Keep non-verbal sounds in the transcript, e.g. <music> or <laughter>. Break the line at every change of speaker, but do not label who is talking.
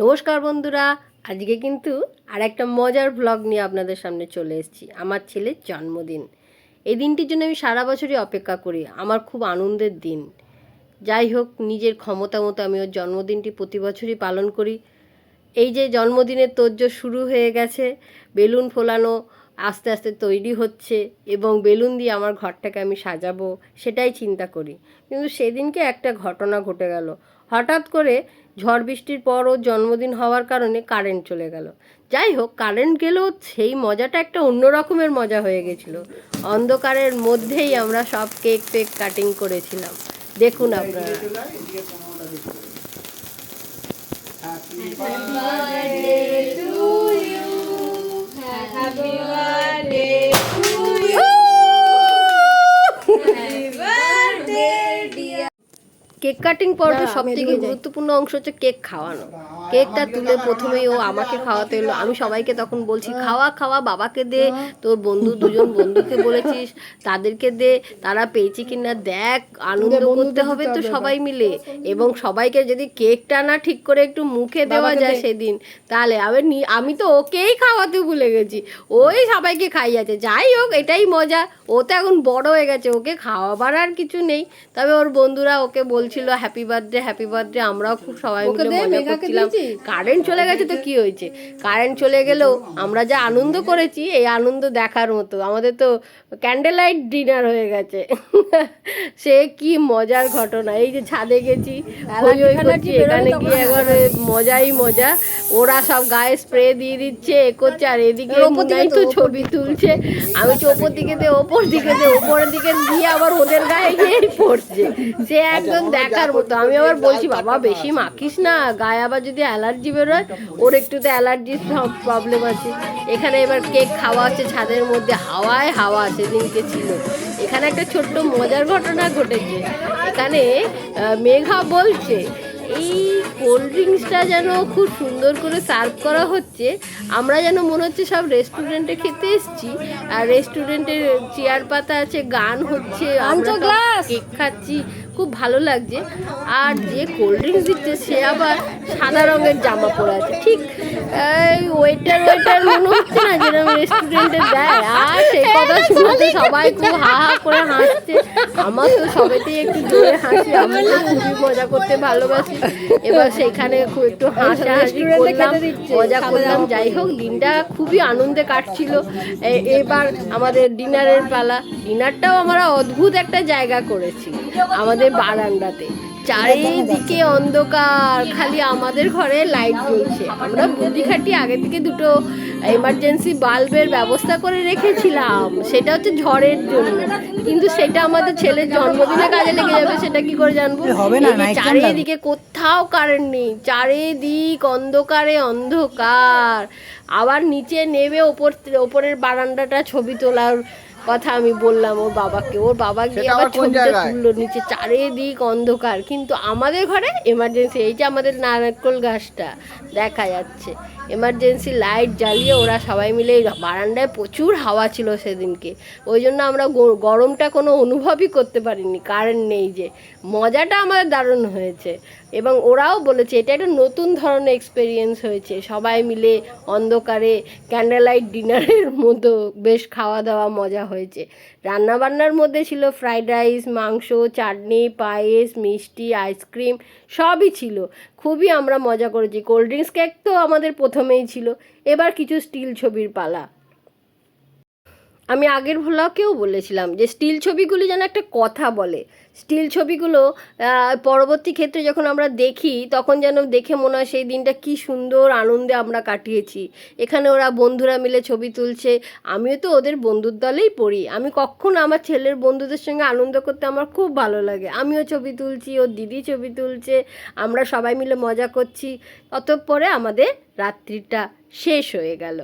নমস্কার বন্ধুরা, আজকে কিন্তু আর একটা মজার ব্লগ নিয়ে আপনাদের সামনে চলে এসেছি, আমার ছেলের জন্মদিন। এই দিনটির জন্য আমি সারা বছরই অপেক্ষা করি, আমার খুব আনন্দের দিন। যাই হোক, নিজের ক্ষমতা মতো আমি ওর জন্মদিনটি প্রতি বছরই পালন করি। এই যে জন্মদিনের তোর্য শুরু হয়ে গেছে, বেলুন ফোলানো আস্তে আস্তে তৈরি হচ্ছে এবং বেলুন দিয়ে আমার ঘরটাকে আমি সাজাবো সেটাই চিন্তা করি। কিন্তু সেদিনকে একটা ঘটনা ঘটে গেল। হঠাৎ করে ঝড় বৃষ্টির পর ওর জন্মদিন হওয়ার কারণে কারেন্ট চলে গেল। যাই হোক কারেন্ট গেলেও সেই মজাটা একটা অন্য রকমের মজা হয়ে গেছিল। অন্ধকারের মধ্যেই আমরা সব কেক টেক কাটিং করেছিলাম। দেখুন আপনারা। কেক কাটিং পর্বে সব থেকে গুরুত্বপূর্ণ অংশ হচ্ছে কেক খাওয়ানো। কেকটা তুলে প্রথমেই ও আমাকে খাওয়াতে এলো। আমি সবাইকে তখন বলছি খাওয়া খাওয়া বাবাকে দে তোর বন্ধু দুজন বন্ধুকে বলেছিস তাদেরকে দে তারা পেয়েছি কিনা দেখ আনন্দ করতে হবে তো সবাই মিলে। এবং সবাইকে যদি কেকটা না ঠিক করে একটু মুখে দেওয়া যায় সেদিন তাহলে আমি নি- আমি তো ওকেই খাওয়াতে ভুলে গেছি। ওই সবাইকে খাইয়াছে। যাই হোক এটাই মজা। ও তো এখন বড় হয়ে গেছে ওকে খাওয়াবার আর কিছু নেই। তবে ওর বন্ধুরা ওকে বলছিল হ্যাপি বার্থডে হ্যাপি বার্থডে আমরাও খুব সবাই মিলে মজা করছিলাম। কারেন্ট চলে গেছে তো কি হয়েছে? কারেন্ট চলে গেলেও আমরা যা আনন্দ করেছি এই আনন্দ দেখার মতো। আমাদের তো ক্যান্ডেল লাইট ডিনার হয়ে গেছে। <laughs> সে কি মজার ঘটনা। এই যে ছাদে গেছি এখানে গিয়ে একবারে মজাই মজা। ওরা সব গায়ে স্প্রে দিয়ে দিচ্ছে এ করছে আর এদিকে তো ছবি তুলছে। আমি তো ওপর দিকে দিয়ে ওপর দিকে দিয়ে ওপরের দিকে দিয়ে আবার ওদের গায়ে গিয়ে পড়ছে। সে একদম দেখার মতো। আমি আবার বলছি বাবা বেশি মাখিস না। গায়ে আবার যদি অ্যালার্জি বেরোয়। ওর একটু তো অ্যালার্জির প্রবলেম আছে। এখানে এবার কেক খাওয়া আছে ছাদের মধ্যে হাওয়ায় হাওয়া সেদিনকে ছিল। এখানে একটা ছোট্ট মজার ঘটনা ঘটেছে। এখানে মেঘা বলছে এই কোল্ড ড্রিঙ্কসটা যেন খুব সুন্দর করে সার্ভ করা হচ্ছে। আমরা যেন মনে হচ্ছে সব রেস্টুরেন্টে খেতে এসেছি। আর রেস্টুরেন্টের চেয়ার পাতা আছে গান হচ্ছে আমরা কেক খাচ্ছি। খুব ভালো লাগছে। আর যে কোল্ড ড্রিঙ্কস দিচ্ছে, সে আবার সাদা রঙের জামা পরে আছে। ঠিক? এই ওয়েটার ওয়েটার মনে হচ্ছে না যেরকম রেস্টুরেন্টে দেয় আর সেই কথা শুনতে সবাই খুব হা হা করে হাসছে। আমার তো সবেতেই একটু জোরে হাসি আমি তো খুবই মজা করতে ভালোবাসি। এবার সেখানে খুব একটু হাসাহাসি করলাম মজা করলাম। যাই হোক দিনটা খুবই আনন্দে কাটছিল। এবার আমাদের ডিনারের পালা। ডিনারটাও আমরা অদ্ভুত একটা জায়গা করেছি আমাদের বারান্দাতে। চারিদিকে অন্ধকার খালি আমাদের ঘরে লাইট জ্বলছে। আমরা বুদ্ধি খাটি আগে থেকে দুটো এমার্জেন্সি বাল্বের ব্যবস্থা করে রেখেছিলাম। সেটা হচ্ছে ঝড়ের জন্য। কিন্তু সেটা আমাদের ছেলের জন্মদিনে কাজে লেগে যাবে সেটা কি করে জানব। চারিদিকে কোথাও কারেন্ট নেই চারিদিক অন্ধকারে অন্ধকার। আবার নিচে নেমে ওপর ওপরের বারান্দাটা ছবি তোলার কথা আমি বললাম ওর বাবাকে। ওর বাবা গিয়ে আবার ছবিটা তুললো নিচে চারিদিক অন্ধকার। কিন্তু আমাদের ঘরে এমার্জেন্সি এই যে আমাদের নারকেল গাছটা দেখা যাচ্ছে। এমার্জেন্সি লাইট জ্বালিয়ে ওরা সবাই মিলে বারান্দায় প্রচুর হাওয়া ছিল সেদিনকে। ওই জন্য আমরা গরমটা কোনো অনুভবই করতে পারিনি কারেন্ট নেই যে। মজাটা আমাদের দারুণ হয়েছে। এবং ওরাও বলেছে এটা একটা নতুন ধরনের এক্সপেরিয়েন্স হয়েছে। সবাই মিলে অন্ধকারে ক্যান্ডেল লাইট ডিনারের মতো বেশ খাওয়া দাওয়া মজা হয়েছে। রান্নাবান্নার মধ্যে ছিল ফ্রাইড রাইস, মাংস, চাটনি, পায়েস, মিষ্টি, আইসক্রিম, সবই ছিল। খুবই আমরা মজা করেছি। কোল্ড ড্রিঙ্কস কেক তো আমাদের প্রথমেই ছিল। এবার কিছু স্টিল ছবির পালা। আমি আগের ভ্লগেও বলেছিলাম যে স্টিল ছবিগুলি যেন একটা কথা বলে। স্টিল ছবিগুলো পরবর্তী ক্ষেত্রে যখন আমরা দেখি, তখন যেন দেখে মনে হয় সেই দিনটা কি সুন্দর আনন্দে আমরা কাটিয়েছি। এখানে ওরা বন্ধুরা মিলে ছবি তুলছে। আমিও তো ওদের বন্ধুর দলেই পড়ি। আমি কখনো আমার ছেলের বন্ধুদের সঙ্গে আনন্দ করতে আমার খুব ভালো লাগে। আমিও ছবি তুলছি, ওর দিদি ছবি তুলছে, আমরা সবাই মিলে মজা করছি। অতঃপরে আমাদের রাত্রিটা শেষ হয়ে গেল।